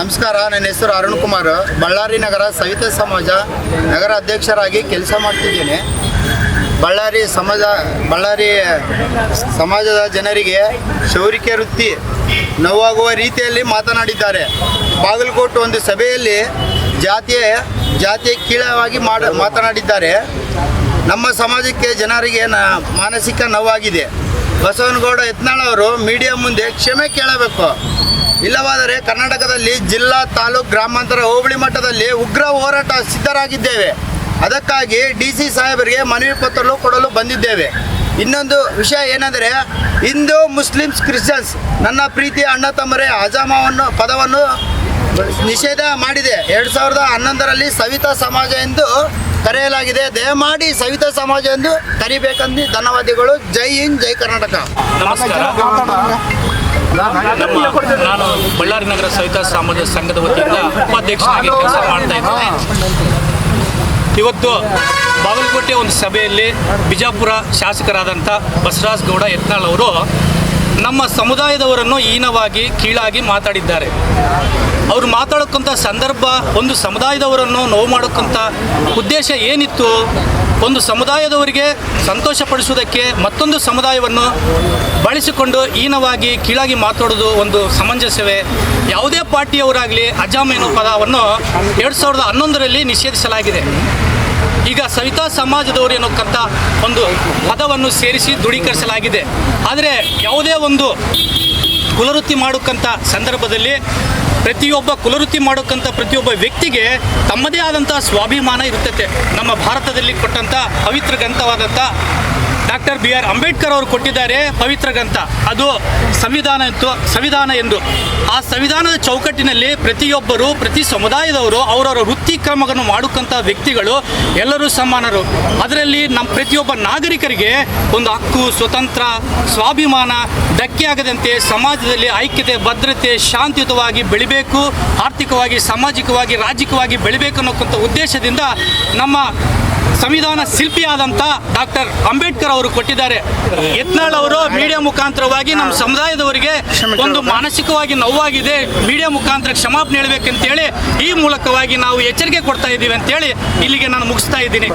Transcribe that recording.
ನಮಸ್ಕಾರ, ನನ್ನ ಹೆಸರು ಅರುಣ್ ಕುಮಾರ್. ಬಳ್ಳಾರಿ ನಗರ ಸವಿತಾ ಸಮಾಜ ನಗರ ಅಧ್ಯಕ್ಷರಾಗಿ ಕೆಲಸ ಮಾಡ್ತಿದ್ದೇನೆ. ಬಳ್ಳಾರಿ ಸಮಾಜ, ಬಳ್ಳಾರಿ ಸಮಾಜದ ಜನರಿಗೆ ಶೌರಿಕೆ ವೃತ್ತಿ ನೋವಾಗುವ ರೀತಿಯಲ್ಲಿ ಮಾತನಾಡಿದ್ದಾರೆ. ಬಾಗಲಕೋಟೆ ಒಂದು ಸಭೆಯಲ್ಲಿ ಜಾತಿಯ ಜಾತಿಯ ಕೀಳವಾಗಿ ಮಾತನಾಡಿದ್ದಾರೆ. ನಮ್ಮ ಸಮಾಜಕ್ಕೆ ಜನರಿಗೆ ಮಾನಸಿಕ ನೋವಾಗಿದೆ. ಬಸವನಗೌಡ ಯತ್ನಾಳ್ ಅವರು ಮೀಡಿಯಾ ಮುಂದೆ ಕ್ಷಮೆ ಕೇಳಬೇಕು. ಇಲ್ಲವಾದರೆ ಕರ್ನಾಟಕದಲ್ಲಿ ಜಿಲ್ಲಾ, ತಾಲೂಕು, ಗ್ರಾಮಾಂತರ, ಹೋಬಳಿ ಮಟ್ಟದಲ್ಲಿ ಉಗ್ರ ಹೋರಾಟ ಸಿದ್ಧರಾಗಿದ್ದೇವೆ. ಅದಕ್ಕಾಗಿ ಡಿ ಸಿ ಸಾಹೇಬರಿಗೆ ಮನವಿ ಪತ್ರಗಳು ಕೊಡಲು ಬಂದಿದ್ದೇವೆ. ಇನ್ನೊಂದು ವಿಷಯ ಏನೆಂದರೆ, ಹಿಂದೂ ಮುಸ್ಲಿಮ್ಸ್ ಕ್ರಿಶ್ಚಿಯನ್ಸ್ ನನ್ನ ಪ್ರೀತಿಯ ಅಣ್ಣ ತಮ್ಮರೇ ಅಜಾಮವನ್ನು, ಪದವನ್ನು ನಿಷೇಧ ಮಾಡಿದೆ. ಎರಡು ಸಾವಿರದ ಹನ್ನೊಂದರಲ್ಲಿ ಸವಿತಾ ಸಮಾಜ ಎಂದು ಕರೆಯಲಾಗಿದೆ. ದಯಮಾಡಿ ಸವಿತಾ ಸಮಾಜ ಎಂದು ಕರಿಬೇಕಂದು ಧನ್ಯವಾದಗಳು. ಜೈ ಹಿಂದ್, ಜೈ ಕರ್ನಾಟಕ. ನಾನು ಬಳ್ಳಾರಿ ನಗರ ಸವಿತಾ ಸಮಾಜ ಸಂಘದ ವತಿಯಿಂದ ಉಪಾಧ್ಯಕ್ಷನಾಗಿ ಕೆಲಸ ಮಾಡ್ತಾ ಇದ್ದೇನೆ. ಇವತ್ತು ಬಾಗಲಕೋಟೆ ಒಂದು ಸಭೆಯಲ್ಲಿ ಬಿಜಾಪುರ ಶಾಸಕರಾದಂಥ ಬಸವರಾಜ್ ಗೌಡ ಯತ್ನಾಳ್ ಅವರು ನಮ್ಮ ಸಮುದಾಯದವರನ್ನು ಹೀನವಾಗಿ, ಕೀಳಾಗಿ ಮಾತಾಡಿದ್ದಾರೆ. ಅವರು ಮಾತಾಡೋಕ್ಕಂಥ ಸಂದರ್ಭ, ಒಂದು ಸಮುದಾಯದವರನ್ನು ನೋವು ಮಾಡೋಕ್ಕಂಥ ಉದ್ದೇಶ ಏನಿತ್ತು? ಒಂದು ಸಮುದಾಯದವರಿಗೆ ಸಂತೋಷಪಡಿಸುವುದಕ್ಕೆ ಮತ್ತೊಂದು ಸಮುದಾಯವನ್ನು ಬಳಸಿಕೊಂಡು ಹೀನವಾಗಿ, ಕೀಳಾಗಿ ಮಾತಾಡೋದು ಒಂದು ಸಮಂಜಸವೇ? ಯಾವುದೇ ಪಾರ್ಟಿಯವರಾಗಲಿ ಅಜಾಮೀನು ಪದವನ್ನು ಎರಡು ಸಾವಿರದ ಹನ್ನೊಂದರಲ್ಲಿ ನಿಷೇಧಿಸಲಾಗಿದೆ. ಈಗ ಸವಿತಾ ಸಮಾಜದವರು ಎನ್ನುಕ್ಕಂಥ ಒಂದು ಪದವನ್ನು ಸೇರಿಸಿ ದೃಢೀಕರಿಸಲಾಗಿದೆ. ಆದರೆ ಯಾವುದೇ ಒಂದು ಕುಲವೃತ್ತಿ ಮಾಡೋಕ್ಕಂಥ ಸಂದರ್ಭದಲ್ಲಿ ಪ್ರತಿಯೊಬ್ಬ ಕುಲವೃತ್ತಿ ಮಾಡೋಕ್ಕಂಥ ಪ್ರತಿಯೊಬ್ಬ ವ್ಯಕ್ತಿಗೆ ತಮ್ಮದೇ ಆದಂಥ ಸ್ವಾಭಿಮಾನ ಇರುತ್ತೆ ನಮ್ಮ ಭಾರತದಲ್ಲಿ ಕೊಟ್ಟಂಥ ಪವಿತ್ರ ಗ್ರಂಥವಾದಂಥ ಡಾಕ್ಟರ್ ಬಿ ಆರ್ ಅಂಬೇಡ್ಕರ್ ಅವರು ಕೊಟ್ಟಿದ್ದಾರೆ ಪವಿತ್ರ ಗ್ರಂಥ. ಅದು ಸಂವಿಧಾನ ಎಂದು ಸಂವಿಧಾನ ಎಂದು. ಆ ಸಂವಿಧಾನದ ಚೌಕಟ್ಟಿನಲ್ಲಿ ಪ್ರತಿಯೊಬ್ಬರು, ಪ್ರತಿ ಸಮುದಾಯದವರು ಅವರವರ ವೃತ್ತಿ ಕ್ರಮಗಳನ್ನು ಮಾಡುವಂಥ ವ್ಯಕ್ತಿಗಳು ಎಲ್ಲರೂ ಸಮಾನರು. ಅದರಲ್ಲಿ ನಮ್ಮ ಪ್ರತಿಯೊಬ್ಬ ನಾಗರಿಕರಿಗೆ ಒಂದು ಹಕ್ಕು, ಸ್ವತಂತ್ರ, ಸ್ವಾಭಿಮಾನ, ಧಕ್ಕೆ ಆಗದಂತೆ ಸಮಾಜದಲ್ಲಿ ಐಕ್ಯತೆ, ಭದ್ರತೆ, ಶಾಂತಿಯುತವಾಗಿ ಬೆಳಿಬೇಕು, ಆರ್ಥಿಕವಾಗಿ, ಸಾಮಾಜಿಕವಾಗಿ, ರಾಜಕೀಯವಾಗಿ ಬೆಳಿಬೇಕು ಅನ್ನೋಕ್ಕಂಥ ಉದ್ದೇಶದಿಂದ ನಮ್ಮ ಸಂವಿಧಾನ ಶಿಲ್ಪಿಯಾದಂಥ ಡಾಕ್ಟರ್ ಅಂಬೇಡ್ಕರ್ ಅವರು ಕೊಟ್ಟಿದ್ದಾರೆ. ಯತ್ನಾಳ್ ಅವರು ಮೀಡಿಯಾ ಮುಖಾಂತರವಾಗಿ ನಮ್ಮ ಸಮುದಾಯದವರಿಗೆ ಒಂದು ಮಾನಸಿಕವಾಗಿ ನೋವಾಗಿದೆ. ಮೀಡಿಯಾ ಮುಖಾಂತರ ಕ್ಷಮಾಪಣೆ ಹೇಳಬೇಕಂತೇಳಿ ಈ ಮೂಲಕವಾಗಿ ನಾವು ಎಚ್ಚರಿಕೆ ಕೊಡ್ತಾ ಇದ್ದೀವಿ ಅಂತೇಳಿ ಇಲ್ಲಿಗೆ ನಾನು ಮುಗಿಸ್ತಾ ಇದ್ದೀನಿ.